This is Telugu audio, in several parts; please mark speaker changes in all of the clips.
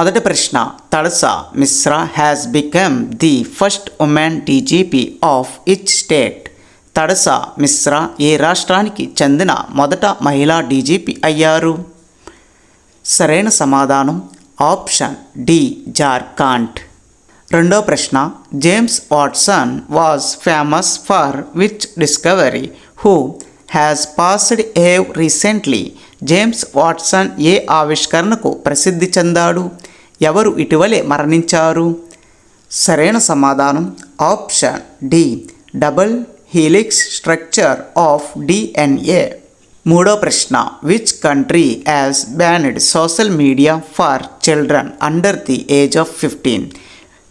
Speaker 1: మొదటి ప్రశ్న Tadasha Mishra has become the first woman DGP of which state Tadasha Mishra ఏ రాష్ట్రానికి చెందిన మొదట మహిళా డీజీపీ అయ్యారు? సరైన సమాధానం ఆప్షన్ డి జార్ఖండ్. రెండో ప్రశ్న James Watson was famous for which discovery who has passed have recently James Watson ఏ ఆవిష్కరణకు ప్రసిద్ధి చెందాడు? ఎవరు ఇటీవలే మరణించారు? సరైన సమాధానం option D double helix structure of DNA మూడో ప్రశ్న which country has banned social media for children under the age of fifteen?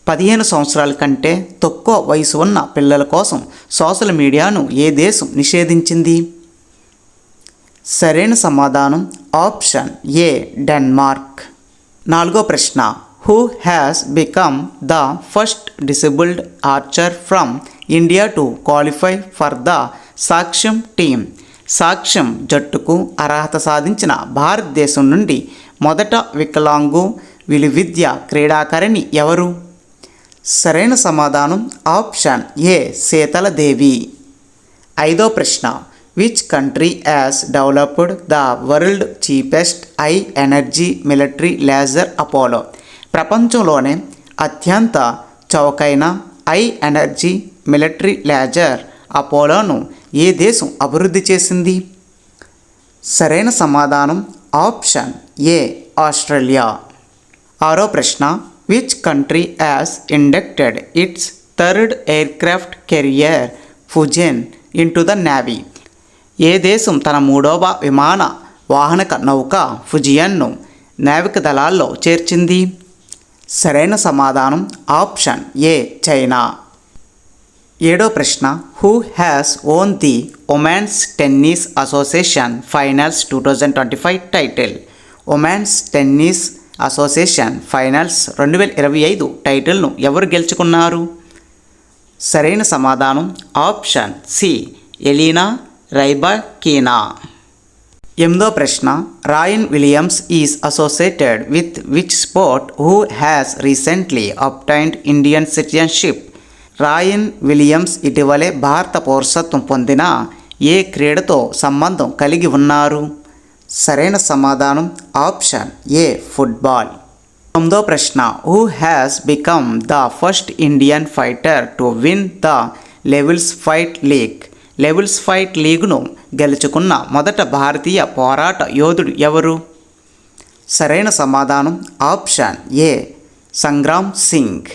Speaker 1: పదిహేను సంవత్సరాల కంటే తక్కువ వయసు ఉన్న పిల్లల కోసం సోషల్ మీడియాను ఏ దేశం నిషేధించింది? సరైన సమాధానం ఆప్షన్ ఏ డెన్మార్క్. నాలుగో ప్రశ్న. Who has become the first disabled archer from India to qualify for the సాక్ష్యం టీమ్ సాక్ష్యం జట్టుకు అర్హత సాధించిన భారతదేశం నుండి మొదట వికలాంగు విలువిద్య క్రీడాకారిణి ఎవరు? సరైన సమాధానం ఆప్షన్ ఏ శీతలదేవి. ఐదో ప్రశ్న. Which country has developed the world cheapest I energy military laser Apollo ప్రపంచంలోనే అత్యంత చౌకైన ఐ ఎనర్జీ మిలిటరీ లేజర్ అపోలోను ఏ దేశం అభివృద్ధి చేసింది? సరైన సమాధానం ఆప్షన్ ఏ ఆస్ట్రేలియా ఆరో ప్రశ్న which country has inducted its third aircraft carrier Fujian into the navy ఏ దేశం తన మూడవ విమాన వాహనక నౌక ఫుజియన్ను నావిక దళాల్లో చేర్చింది? సరైన సమాధానం ఆప్షన్ ఏ చైనా. ఏడో ప్రశ్న who has won the women's tennis association finals two thousand twenty five title women's tennis association finals రెండు వేల ఇరవై ఐదు టైటిల్ను ఎవరు గెలుచుకున్నారు? సరైన సమాధానం ఆప్షన్ సి ఎలీనా రైబకీనా ఎనిమిదో ప్రశ్న Ryan Williams is associated with which sport who has recently obtained Indian citizenship? Ryan Williams ఇటీవలే భారత పౌరసత్వం పొందిన ఏ క్రీడతో సంబంధం కలిగి ఉన్నారు? సరైన సమాధానం ఆప్షన్ ఏ ఫుట్బాల్. తొమ్మిదో ప్రశ్న who has become the first Indian fighter to win the levels fight league? Levels fight లీగ్ను గెలుచుకున్న మొదట భారతీయ పోరాట యోధుడు ఎవరు? సరైన సమాధానం ఆప్షన్ ఏ సంగ్రామ్ సింగ్.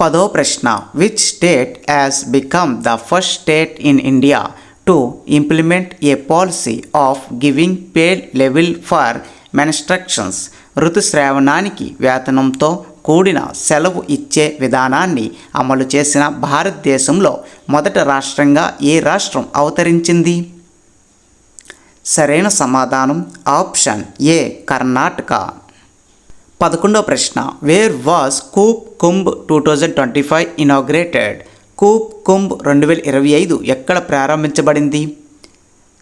Speaker 1: పదో ప్రశ్న which state has become the first state in India to implement a policy of giving paid level for menstruations ఋతుశ్రావణానికి వేతనంతో కూడిన సెలవు ఇచ్చే విధానాన్ని అమలు చేసిన భారతదేశంలో మొదటి రాష్ట్రంగా ఏ రాష్ట్రం అవతరించింది? సరైన సమాధానం ఆప్షన్ ఏ కర్ణాటక. పదకొండో ప్రశ్న. Where was co-op Kumbh two thousand twenty five inaugurated co-op Kumbh రెండు వేల ఇరవై ఐదు ఎక్కడ ప్రారంభించబడింది?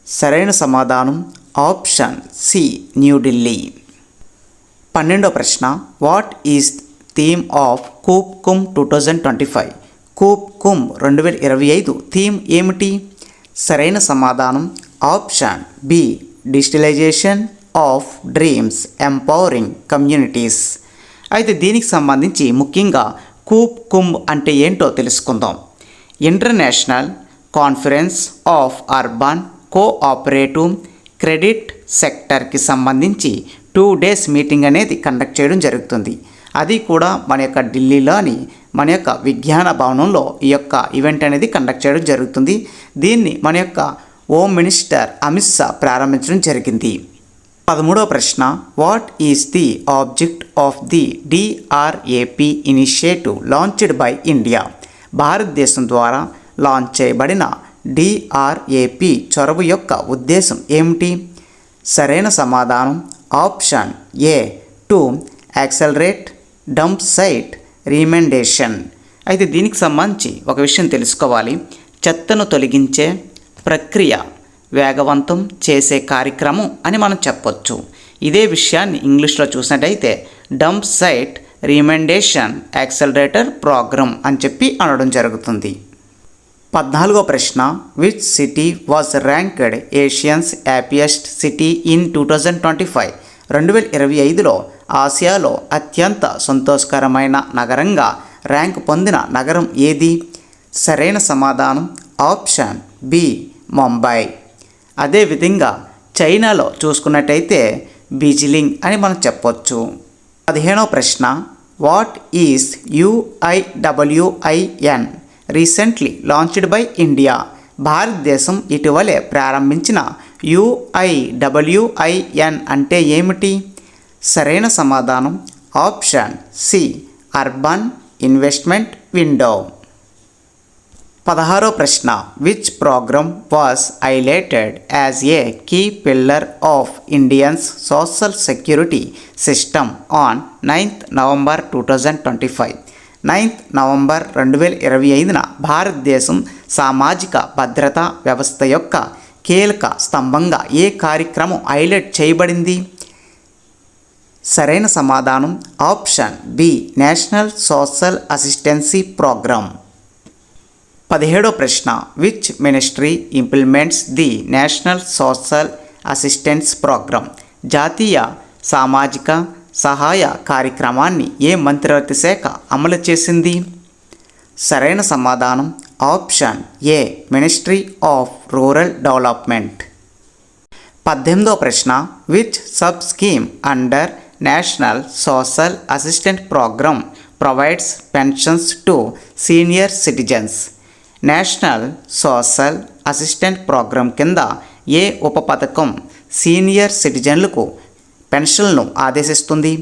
Speaker 1: సరైన సమాధానం ఆప్షన్ సి న్యూఢిల్లీ పన్నెండో ప్రశ్న. What is theme of co-op Kumbh two thousand twenty five. Co-op Kumbh రెండు వేల ఇరవై ఐదు థీమ్ ఏమిటి? సరైన సమాధానం option B digitalisation of dreams empowering communities. అయితే దీనికి సంబంధించి ముఖ్యంగా కూప్ కుంభ్ అంటే ఏంటో తెలుసుకుందాం. International conference of urban cooperative credit సెక్టర్కి సంబంధించి టూ డేస్ మీటింగ్ అనేది కండక్ట్ చేయడం జరుగుతుంది. అది కూడా మన యొక్క ఢిల్లీలోని మన యొక్క విజ్ఞాన భవనంలో ఈ యొక్క ఈవెంట్ అనేది కండక్ట్ చేయడం జరుగుతుంది. దీన్ని మన యొక్క హోమ్ మినిస్టర్ అమిత్ షా ప్రారంభించడం జరిగింది. పదమూడవ ప్రశ్న what is the object of the DRAP initiative launched by India భారతదేశం ద్వారా లాంచ్ చేయబడిన డిఆర్ఏపి చొరవ యొక్క ఉద్దేశం ఏమిటి? సరైన సమాధానం option A to accelerate dump site remediation అయితే దీనికి సంబంధించి ఒక విషయం తెలుసుకోవాలి. చెత్తను తొలగించే ప్రక్రియ వేగవంతం చేసే కార్యక్రమం అని మనం చెప్పొచ్చు. ఇదే విషయాన్ని ఇంగ్లీష్లో చూసినట్టయితే dump site remediation accelerator programme అని చెప్పి అనడం జరుగుతుంది. పద్నాలుగో ప్రశ్న which city was ranked Asians happiest city in two thousand twenty five రెండు వేల ఇరవై ఐదులో ఆసియాలో అత్యంత సంతోషకరమైన నగరంగా ర్యాంక్ పొందిన నగరం ఏది? సరైన సమాధానం ఆప్షన్ బి ముంబై. అదేవిధంగా చైనాలో చూసుకున్నట్టయితే బీజిలింగ్ అని మనం చెప్పొచ్చు. పదిహేనో ప్రశ్న what is UIWIN recently launched by India. భారతదేశం ఇటీవలే ప్రారంభించిన యుఐడబ్ల్యూఐఎన్ అంటే ఏమిటి? సరైన సమాధానం option C urban investment window. పదహారో ప్రశ్న which programme was highlighted as a key pillar of Indians social security system on ninth November two thousand twenty five. Ninth November రెండు వేల ఇరవై ఐదున భారతదేశం సామాజిక భద్రతా వ్యవస్థ యొక్క కీలక స్తంభంగా ఏ కార్యక్రమం హైలైట్ చేయబడింది? సరైన సమాధానం option B national social assistancy programme. పదిహేడో ప్రశ్న which ministry implements the national social assistance programme? జాతీయ సామాజిక సహాయ కార్యక్రమాన్ని ఏ మంత్రివర్గ శాఖ అమలు చేసింది? సరైన సమాధానం option A ministry of rural development. పద్దెనిమిదో ప్రశ్న which sub scheme under national social assistant programme provides pensions to senior citizens. National social assistant programme కింద ఏ ఉప పథకం సీనియర్ సిటిజన్లకు పెన్షన్లను ఆదేశిస్తుంది?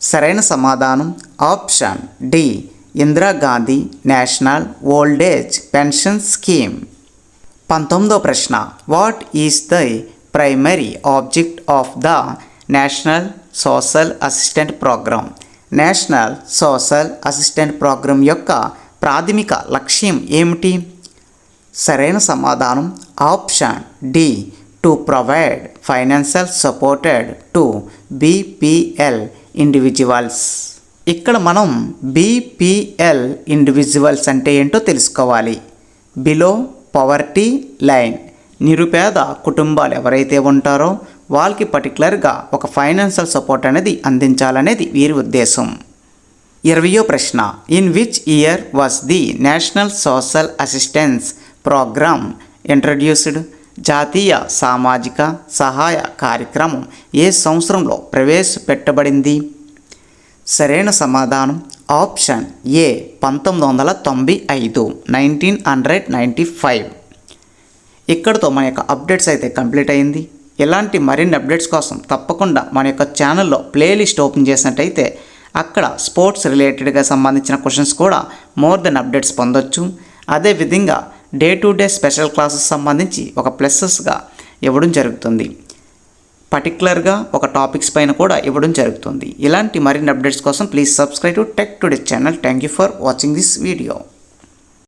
Speaker 1: సరైన సమాధానం option D Indira Gandhi national old age pension scheme. పంతొమ్మిదో ప్రశ్న what is the primary object of the national social assistant programme national social assistant programme యొక్క ప్రాథమిక లక్ష్యం ఏమిటి? సరైన సమాధానం option D. To provide financial supported to BPL individuals. ఇక్కడ మనం బీపీఎల్ ఇండివిజువల్స్ అంటే ఏంటో తెలుసుకోవాలి. Below poverty line. నిరుపేద కుటుంబాలు ఎవరైతే ఉంటారో వాళ్ళకి పర్టికులర్గా ఒక ఫైనాన్షియల్ సపోర్ట్ అనేది అందించాలనేది వీరి ఉద్దేశం. ఇరవయో ప్రశ్న in which year was the national social assistance programme introduced జాతీయ సామాజిక సహాయ కార్యక్రమం ఏ సంవత్సరంలో ప్రవేశపెట్టబడింది? సరైన సమాధానం ఆప్షన్ ఏ పంతొమ్మిది వందల తొంభై ఐదు నైన్టీన్ హండ్రెడ్ నైంటీ ఫైవ్ ఇక్కడతో మన యొక్క అప్డేట్స్ అయితే కంప్లీట్ అయింది. ఇలాంటి మరిన్ని అప్డేట్స్ కోసం తప్పకుండా మన యొక్క ఛానల్లో ప్లేలిస్ట్ ఓపెన్ చేసినట్టయితే అక్కడ స్పోర్ట్స్ రిలేటెడ్గా సంబంధించిన క్వశ్చన్స్ కూడా మోర్ దెన్ అప్డేట్స్ పొందొచ్చు. అదేవిధంగా day to day special classes సంబంధించి ఒక ప్లస్సెస్గా ఇవ్వడం జరుగుతుంది. పర్టికులర్గా ఒక టాపిక్స్ పైన కూడా ఇవ్వడం జరుగుతుంది. ఇలాంటి మరిన్ని అప్డేట్స్ కోసం please subscribe to tech today channel. Thank you for watching this video.